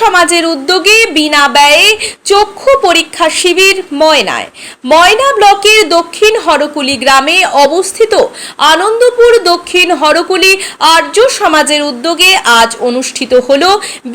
সমাজের উদ্যোগে বিনা ব্যয়ে চক্ষু পরীক্ষা শিবির ময়নায়। ময়না ব্লকের দক্ষিণ হরকুলি গ্রামে অবস্থিত আনন্দপুর দক্ষিণ হরকুলি আর্য সমাজের উদ্যোগে আজ অনুষ্ঠিত হল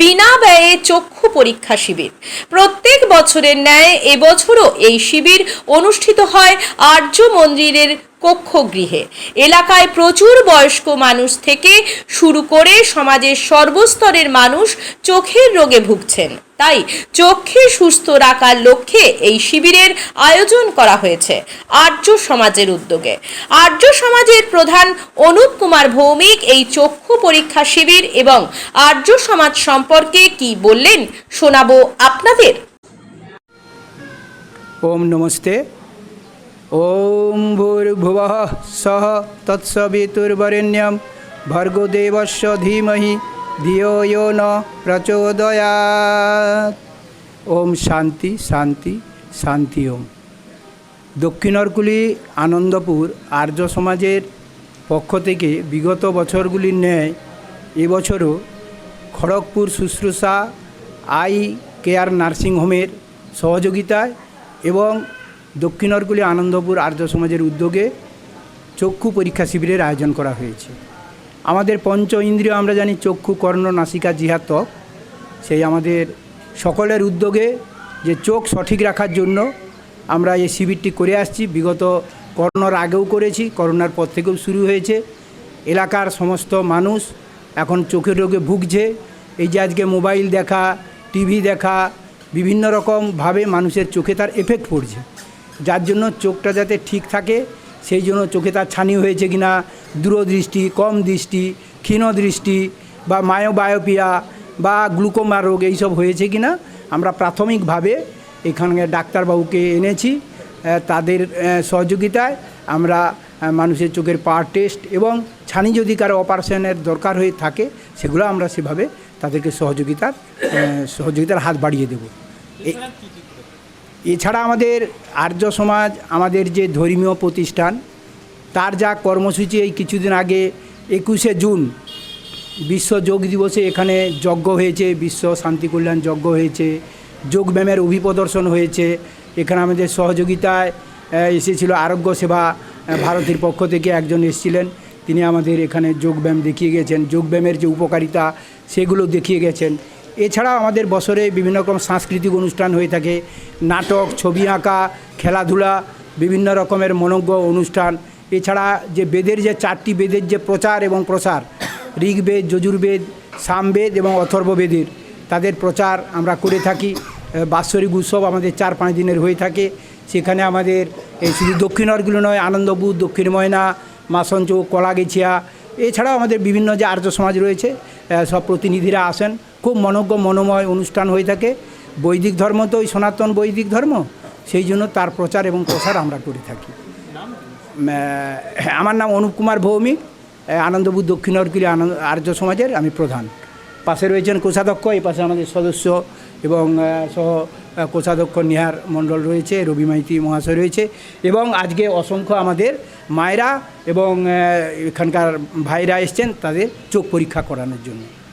বিনা ব্যয়ে চক্ষু পরীক্ষা শিবির। প্রত্যেক বছরের ন্যায় এবছরও এই শিবির অনুষ্ঠিত হয় আর্য মন্দিরের কক্ষগৃহে। এলাকায় প্রচুর বয়স্ক মানুষ থেকে শুরু করে সমাজের সর্বস্তরের মানুষ চোখের রোগে ভুগছেন। তাই চোখে সুস্থ রাখার লক্ষ্যে এই শিবিরের আয়োজন করা হয়েছে আর্য সমাজের উদ্যোগে। আর্য সমাজের প্রধান অনুপ কুমার ভৌমিক এই চক্ষু পরীক্ষা শিবির এবং আর্য সমাজ সম্পর্কে কি বললেন শোনাবো আপনাদের। ওম নমস্তে। ওম ভূর্ভুবः সহ তৎসবিতুর্বরেণ্যম। ভর্গদেবস্য ধীমহি, ধিয়ো ইয়ো ন প্রচোদয়াৎ ওম শান্তি শান্তি শান্তি ওম। দক্ষিণরকুলি আনন্দপুর আর্য সমাজের পক্ষ থেকে বিগত বছরগুলির ন্যায় এবছরও খড়গপুর শুশ্রূষা, আই কেয়ার নার্সিংহোমের সহযোগিতায় এবং দক্ষিণরকুলি আনন্দপুর আর্য সমাজের উদ্যোগে চক্ষু পরীক্ষা শিবিরের আয়োজন করা হয়েছে। আমাদের পঞ্চ ইন্দ্রিয় আমরা জানি চক্ষু, কর্ণ, নাসিকা জিহা ত্বক। সেই আমাদের সকলের উদ্যোগে যে চোখ সঠিক রাখার জন্য আমরা এই শিবিরটি করে আসছি। বিগত করোনার আগেও করেছি, করোনার পর থেকেও শুরু হয়েছে। এলাকার সমস্ত মানুষ এখন চোখের রোগে ভুগছে। এই যে আজকে মোবাইল দেখা, টিভি দেখা, বিভিন্ন রকমভাবে মানুষের চোখে তার এফেক্ট পড়ছে। যার জন্য চোখটা যাতে ঠিক থাকে, সেই জন্য চোখে তার ছানি হয়েছে কিনা, দূরদৃষ্টি, কম দৃষ্টি, ক্ষীণ দৃষ্টি বা মায়োবায়োপিয়া বা গ্লুকোমা রোগ এইসব হয়েছে কিনা, আমরা প্রাথমিকভাবে এখানে ডাক্তারবাবুকে এনেছি। তাদের সহযোগিতায় আমরা মানুষের চোখের পাওয়ার টেস্ট এবং ছানি যদি কারও অপারেশনের দরকার হয়ে থাকে, সেগুলো আমরা সেভাবে তাদেরকে সহযোগিতার সহযোগিতার হাত বাড়িয়ে দেব। এছাড়া আমাদের আর্য সমাজ, আমাদের যে ধর্মীয় প্রতিষ্ঠান, তার যা কর্মসূচি এই কিছুদিন আগে একুশে জুন বিশ্ব যোগ দিবসে এখানে যজ্ঞ হয়েছে, বিশ্ব শান্তি কল্যাণ যজ্ঞ হয়েছে যোগব্যায়ামের অভিপ্রদর্শন হয়েছে। এখানে আমাদের সহযোগিতায় এসেছিল আরোগ্য সেবা ভারতের পক্ষ থেকে একজন এসেছিলেন। তিনি আমাদের এখানে যোগব্যায়াম দেখিয়ে গেছেন। যোগব্যায়ামের যে উপকারিতা, সেগুলো দেখিয়ে গেছেন। এছাড়াও আমাদের বছরে বিভিন্ন রকম সাংস্কৃতিক অনুষ্ঠান হয়ে থাকে। নাটক, ছবি আঁকা, খেলাধুলা, বিভিন্ন রকমের মনজ্ঞ অনুষ্ঠান। এছাড়া যে বেদের যে চারটি বেদের যে প্রচার এবং প্রসার, ঋগ্বেদ, যজুর্বেদ, সামবেদ এবং অথর্ববেদের, তাদের প্রচার আমরা করে থাকি। বাৎসরিক উৎসব আমাদের চার পাঁচ দিনের হয়ে থাকে। সেখানে আমাদের এই শুধু দক্ষিণরগুলো নয় আনন্দপুর দক্ষিণ ময়না মাসঞ্চ কলাগেছিয়া, এছাড়াও আমাদের বিভিন্ন যে আর্য সমাজ রয়েছে সব প্রতিনিধিরা আসেন। খুব মনজ্ঞ মনোময় অনুষ্ঠান হয়ে থাকে। বৈদিক ধর্ম তো ওই সনাতন বৈদিক ধর্ম, সেই জন্য তার প্রচার এবং প্রসার আমরা করে থাকি। আমার নাম অনুপ কুমার ভৌমিক আনন্দপুর দক্ষিণ অর্কিলি আনন্দ আর্য সমাজের আমি প্রধান। পাশে রয়েছেন কোষাধ্যক্ষ, এই পাশে আমাদের সদস্য এবং সহ কোষাধ্যক্ষ নিহার মণ্ডল রয়েছে, রবি মাইতি মহাশয় রয়েছে এবং আজকে অসংখ্য আমাদের মায়েরা এবং এখানকার ভাইরা এসছেন, তাদের চোখ পরীক্ষা করানোর জন্য।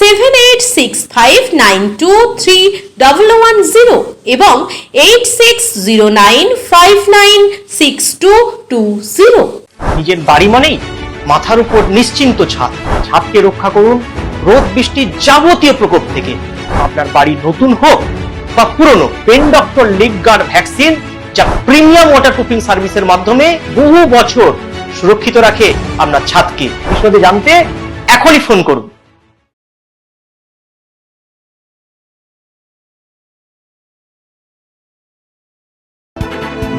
seven eight six five nine two three double one zero এবং eight six zero nine five nine six two two zero নিজের বাড়ি মানেই মাথার উপর নিশ্চিন্ত ছাদ। ছাদকে রক্ষা করুন রোদ বৃষ্টির যাবতীয় প্রকোপ থেকে। আপনার বাড়ি নতুন হোক বা পুরনো pen doctor leak guard vaccine যা প্রিমিয়াম ওয়াটার প্রুফিং সার্ভিসের মাধ্যমে বহু বছর সুরক্ষিত রাখে আপনার ছাদকে। বিশদে জানতে এখনই ফোন করুন।